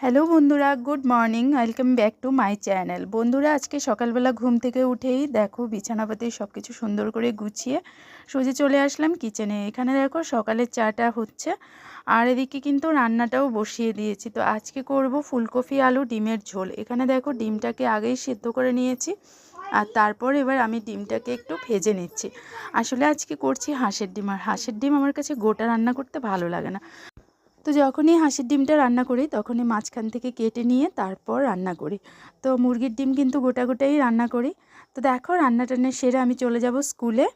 Hello বন্ধুরা, good morning, welcome back to my channel. বন্ধুরা, আজকে সকালবেলা ঘুম থেকে উঠেই দেখো বিছানাপাতি সব কিছু সুন্দর করে গুছিয়ে সোজে চলে আসলাম কিচেনে। এখানে দেখো সকালের চাটা হচ্ছে, আর এদিকে কিন্তু রান্নাটাও বসিয়ে দিয়েছি। তো আজকে করব ফুলকপি, আলু, ডিমের ঝোল। এখানে দেখো ডিমটাকে আগেই সিদ্ধ করে নিয়েছি, আর তারপর এবার আমি ডিমটাকে একটু ভেজে নিচ্ছি। আসলে আজকে করছি হাঁসের ডিম, আর হাঁসের ডিম আমার কাছে গোটা রান্না করতে ভালো লাগে না। তো যখনই হাঁসের ডিমটা রান্না করি, তখনই মাঝখান থেকে কেটে নিয়ে তারপর রান্না করি। তো মুরগির ডিম কিন্তু গোটা গোটাই রান্না করি। তো দেখো রান্না টান্না সেরে আমি চলে যাব স্কুলে।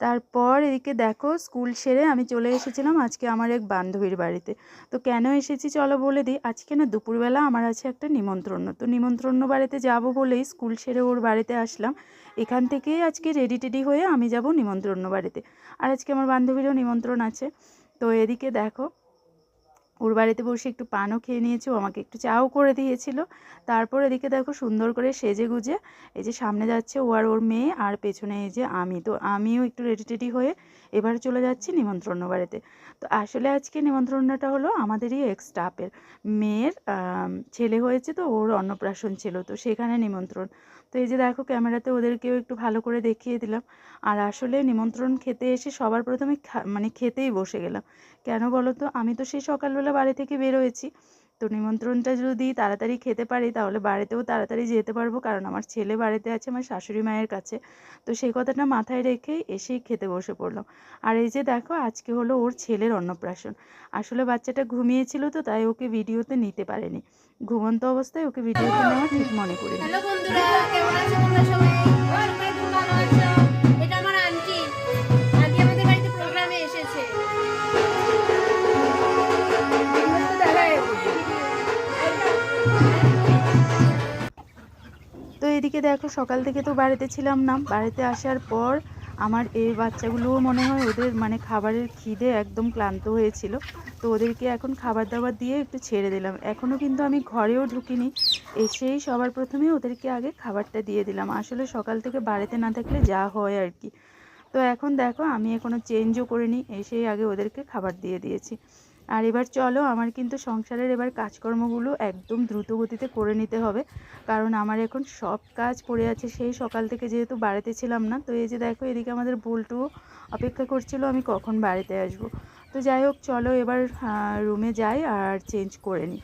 তারপর এদিকে দেখো স্কুল সেরে আমি চলে এসেছিলাম আজকে আমার এক বান্ধবীর বাড়িতে। তো কেন এসেছি চলো বলে দিই, আজকে না দুপুরবেলা আমার আছে একটা নিমন্ত্রণ। তো নিমন্ত্রণ বাড়িতে যাব বলেই স্কুল সেরে ওর বাড়িতে আসলাম। এখান থেকেই আজকে রেডি টেডি হয়ে আমি যাব নিমন্ত্রণ বাড়িতে। আর আজকে আমার বান্ধবীরও নিমন্ত্রণ আছে। তো এদিকে দেখো ওর বাড়িতে বসে একটু পানও খেয়ে নিয়েছি, ও আমাকে একটু চাও করে দিয়েছিল। তারপর এদিকে দেখো সুন্দর করে সেজে গুজে এই যে সামনে যাচ্ছে ও আর ওর মেয়ে, আর পেছনে এই যে আমি। তো আমিও একটু রেডি টেডি হয়ে এবার চলে যাচ্ছি নিমন্ত্রণ বাড়িতে। তো আসলে আজকে নিমন্ত্রণটা হলো আমাদেরই এক্স স্টাফের মেয়ের ছেলে হয়েছে তো, ওর অন্নপ্রাশন ছিল। তো সেখানে নিমন্ত্রণ। তো এই যে দেখো ক্যামেরাতে ওদেরকেও একটু ভালো করে দেখিয়ে দিলাম। আর আসলে নিমন্ত্রণ খেতে এসে সবার প্রথমে মানে খেতেই বসে গেলাম। কেন বলো তো? আমি তো সেই সকালবেলা বাড়ি থেকে বেরোয়েছি তো নিমন্ত্রণটা যদি তাড়াতাড়ি খেতে পারি, তাহলে বাড়িতেও তাড়াতাড়ি যেতে পারব, কারণ আমার ছেলে বাড়িতে আছে, আমার শাশুড়ি মায়ের কাছে। তো সেই কথাটা মাথায় রেখেই এসেই খেতে বসে পড়লাম। আর এই যে দেখো, আজকে হলো ওর ছেলের অন্নপ্রাশন। আসলে বাচ্চাটা ঘুমিয়েছিল তো, তাই ওকে ভিডিওতে নিতে পারেনি। ঘুমন্ত অবস্থায় ওকে ভিডিওতে নেওয়া ঠিক মনে করি তো এদিকে দেখো, সকাল থেকে তো বাড়িতে ছিলাম না। বাড়িতে আসার পর আমার এই বাচ্চাগুলোও মনে হয় ওদের মানে খাবারের খিদে একদম ক্লান্ত হয়েছিল। তো ওদেরকে এখন খাবার দাবার দিয়ে একটু ছেড়ে দিলাম। এখনও কিন্তু আমি ঘরেও ঢুকিনি। এসেই সবার প্রথমে ওদেরকে আগে খাবারটা দিয়ে দিলাম। আসলে সকাল থেকে বাড়িতে না থাকলে যা হয় আর কি। তো এখন দেখো, আমি এখনও চেঞ্জও করিনি। এসেই আগে ওদেরকে খাবার দিয়ে দিয়েছি। আর এবার চলো, আমার কিন্তু সংসারের এবার কাজকর্মগুলো একদম দ্রুত গতিতে করে নিতে হবে। কারণ আমার এখন সব কাজ পড়ে আছে, সেই সকাল থেকে যেহেতু বাড়িতে ছিলাম না, তো এই যে দেখো, এদিকে আমাদের বল্টু অপেক্ষা করছিল, আমি কখন বাড়িতে আসব। তো যাই হোক, চলো এবার রুমে যাই আর চেঞ্জ করে নিই।